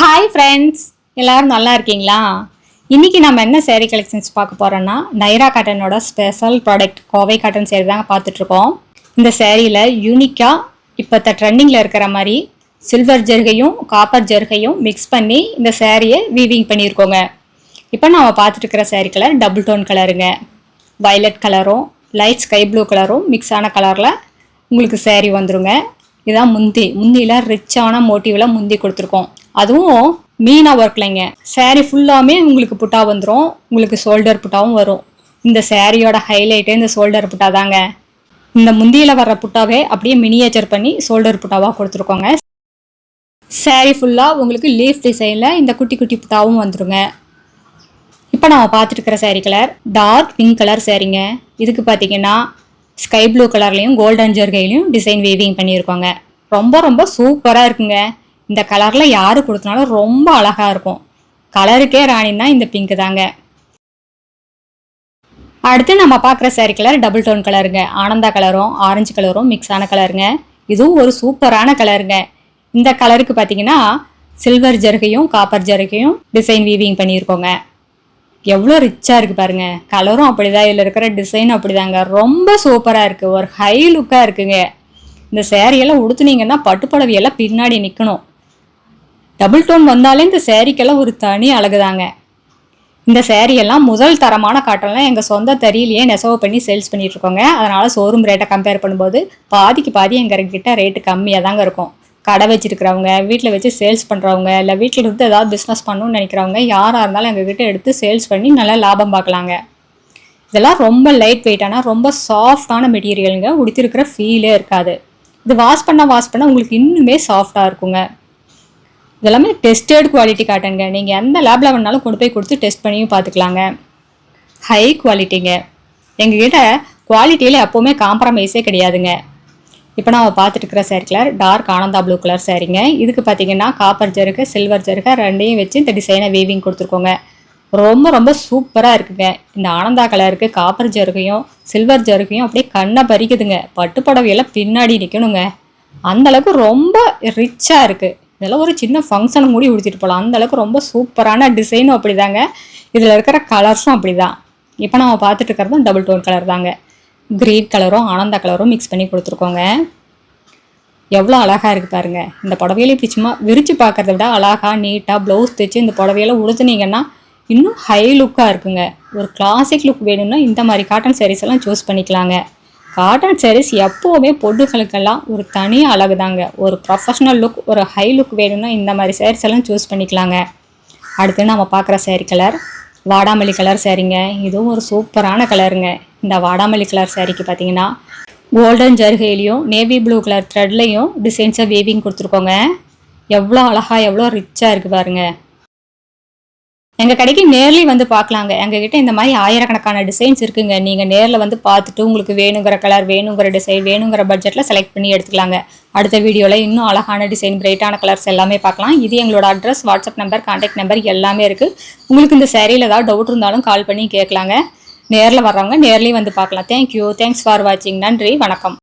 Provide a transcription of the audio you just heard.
Hi friends எல்லோரும் நல்லா இருக்கீங்களா? இன்றைக்கி நம்ம என்ன சேரீ கலெக்ஷன்ஸ் பார்க்க போகிறோன்னா Naira காட்டனோட special product Kovai cotton saree தாங்க பார்த்துட்ருக்கோம். இந்த சேரீயில் யூனிக்காக இப்போ ட்ரெண்டிங்கில் இருக்கிற மாதிரி சில்வர் ஜெர்கையும் காப்பர் ஜெர்கையும் மிக்ஸ் பண்ணி இந்த சேரீயை வீவிங் பண்ணியிருக்கோங்க. இப்போ நம்ம பார்த்துட்டுருக்கிற சேரீ கலர் டபுள் டோன் கலருங்க வயலட் கலரும் லைட் ஸ்கை ப்ளூ கலரும் மிக்ஸ் ஆன கலரில் உங்களுக்கு சேரீ வந்துருங்க. இதான் முந்தி. முந்தியில் ரிச்சான மோட்டிவில் முந்தி கொடுத்துருக்கோம். அதுவும் மீனா ஒர்க்லைங்க சேரீ ஃபுல்லாமே உங்களுக்கு புட்டா வந்துடும் உங்களுக்கு ஷோல்டர் புட்டாவும் வரும். இந்த சேரீயோட ஹைலைட்டே இந்த ஷோல்டர் புட்டா தாங்க. இந்த முந்தியில் வர்ற புட்டாவே அப்படியே மினியேச்சர் பண்ணி ஷோல்டர் புட்டாவாக கொடுத்துருக்கோங்க. சேரீ ஃபுல்லாக உங்களுக்கு லீஃப் டிசைனில் இந்த குட்டி குட்டி புட்டாவும் வந்துருங்க. இப்போ நம்ம பார்த்துட்டு இருக்கிற கலர் டார்க் பிங்க் கலர் சேரீங்க இதுக்கு பார்த்தீங்கன்னா ஸ்கை ப்ளூ கலர்லேயும் கோல்டன் ஜர்கையிலையும் டிசைன் வேவிங் பண்ணியிருக்கோங்க. ரொம்ப ரொம்ப சூப்பராக இருக்குங்க. இந்த கலரில் யார் கொடுத்தனாலும் ரொம்ப அழகாக இருக்கும். கலருக்கே ராணின்னா இந்த பிங்க் தாங்க. அடுத்து நம்ம பார்க்குற சாரி கலர் டபுள் டோன் கலருங்க ஆனந்தா கலரும் ஆரஞ்சு கலரும் மிக்ஸ் ஆன கலருங்க இதுவும் ஒரு சூப்பரான கலருங்க இந்த கலருக்கு பார்த்தீங்கன்னா சில்வர் ஜருகையும் காப்பர் ஜருகையும் டிசைன் வீவிங் பண்ணியிருக்கோங்க. எவ்வளோ ரிச்சாக இருக்குது பாருங்க. கலரும் அப்படிதான். இதில் இருக்கிற டிசைனும் அப்படிதாங்க. ரொம்ப சூப்பராக இருக்குது ஒரு ஹை லுக்காக இருக்குங்க. இந்த சேரீயெல்லாம் உடுத்துனீங்கன்னா பட்டுப்புடவையெல்லாம் பின்னாடி நிற்கணும் டபுள் டோன் வந்தாலே இந்த சேரீக்கெல்லாம் ஒரு தனி அழகுதாங்க. இந்த சேரீயெல்லாம் முதல் தரமான காட்டன்லாம் எங்கள் சொந்த தறியிலேயே நெசவு பண்ணி சேல்ஸ் பண்ணிட்டு இருக்கோங்க அதனால் ஷோரூம் ரேட்டை கம்பேர் பண்ணும்போது பாதிக்கு பாதி எங்கள் கிட்ட ரேட்டு கம்மியாக தாங்க இருக்கும். கடை வச்சிருக்கிறவங்க வீட்டில் வச்சு சேல்ஸ் பண்ணுறவங்க இல்லை வீட்டில் இருந்து ஏதாவது பிஸ்னஸ் பண்ணணும்னு நினைக்கிறவங்க யாராக இருந்தாலும் எங்ககிட்ட எடுத்து சேல்ஸ் பண்ணி நல்லா லாபம் பார்க்கலாங்க. இதெல்லாம் ரொம்ப லைட் வெயிட்டான ரொம்ப சாஃப்டான மெட்டீரியலுங்க உடுத்திருக்கிற ஃபீலே இருக்காது. இது வாஷ் பண்ண வாஷ் பண்ணால் உங்களுக்கு இன்னுமே சாஃப்டாக இருக்குங்க. இதெல்லாமே டெஸ்டட் குவாலிட்டி காட்டுங்க. நீங்கள் எந்த லேபில் வேணாலும் கொண்டு போய் கொடுத்து டெஸ்ட் பண்ணியும் பார்த்துக்கலாங்க ஹை குவாலிட்டிங்க எங்ககிட்ட குவாலிட்டியில் எப்போவுமே காம்ப்ரமைஸே கிடையாதுங்க. இப்போ நான் பார்த்துட்டு இருக்கிற சேரீ கலர் டார்க் ஆனந்தா ப்ளூ கலர் சாரிங்க இதுக்கு பார்த்தீங்கன்னா காப்பர் ஜருகை சில்வர் ஜருகை ரெண்டையும் வச்சு இந்த டிசைனை வீவிங் கொடுத்துருக்கோங்க. ரொம்ப ரொம்ப சூப்பராக இருக்குங்க. இந்த ஆனந்தா கலருக்கு காப்பர் ஜருகையும் சில்வர் ஜருகையும் அப்படியே கண்ணை பறிக்குதுங்க. பட்டு புடவையெல்லாம் பின்னாடி நிற்கணுங்க அந்த அளவுக்கு ரொம்ப ரிச்சாக இருக்குது இதெல்லாம் ஒரு சின்ன ஃபங்க்ஷனை மூடி உடுத்திட்டு போகலாம் அந்த அளவுக்கு ரொம்ப சூப்பரான டிசைனும் அப்படிதாங்க. இதில் இருக்கிற கலர்ஸும் அப்படிதான். இப்போ நம்ம பார்த்துட்டு இருக்கிறதும் டபுள் டோன் கலர் தாங்க. கிரீன் கலரும் ஆனந்தா கலரும் மிக்ஸ் பண்ணி கொடுத்துருக்கோங்க. எவ்வளோ அழகாக இருக்குது பாருங்க. இந்த புடவையில இப்படி சும்மா விரித்து பார்க்குறத விட அழகாக நீட்டாக ப்ளவுஸ் தைச்சு இந்த புடவையில உடுத்துனீங்கன்னா இன்னும் ஹை லுக்காக இருக்குங்க. ஒரு கிளாசிக் லுக் வேணும்னா இந்த மாதிரி காட்டன் சாரீஸ் எல்லாம் சூஸ் பண்ணிக்கலாங்க. காட்டன் சாரீஸ் எப்போவுமே பொண்ணுகளுக்கெல்லாம் ஒரு தனி அழகு தாங்க ஒரு ப்ரொஃபஷ்னல் லுக் ஒரு ஹை லுக் வேணும்னா இந்த மாதிரி சாரீஸ் எல்லாம் சூஸ் பண்ணிக்கலாங்க. அடுத்து நம்ம பார்க்குற சாரீ கலர் வாடாமல்லி கலர் சாரீங்க இதுவும் ஒரு சூப்பரான கலருங்க இந்த வாடாமல்லி கலர் சாரீக்கு பார்த்தீங்கன்னா கோல்டன் ஜருகையிலையும் நேவி ப்ளூ கலர் த்ரெட்லையும் டிசைன்ஸாக வேவிங் கொடுத்துருக்கோங்க. எவ்வளோ அழகா எவ்வளோ ரிச்சாக இருக்குது பாருங்க. எங்கள் கடைக்கு நேர்லி வந்து பார்க்கலாங்க எங்ககிட்ட இந்த மாதிரி ஆயிரக்கணக்கான டிசைன்ஸ் இருக்குங்க. நீங்கள் நேரில் வந்து பார்த்துட்டு உங்களுக்கு வேணுங்கிற கலர் வேணுங்கிற டிசைன் வேணுங்கிற பட்ஜெட்டில் செலக்ட் பண்ணி எடுத்துக்கலாங்க. அடுத்த வீடியோவில் இன்னும் அழகான டிசைன் பிரைட்டான கலர்ஸ் எல்லாமே பார்க்கலாம் இது எங்களோட address WhatsApp number contact number எல்லாமே இருக்குது உங்களுக்கு இந்த சேரீயில் ஏதாவது டவுட் இருந்தாலும் கால் பண்ணி கேட்கலாங்க. நேரில் வர்றவங்க நேர்லேயும் வந்து பார்க்கலாம் தேங்க்யூ தேங்க்ஸ் ஃபார் வாட்சிங் நன்றி. வணக்கம்.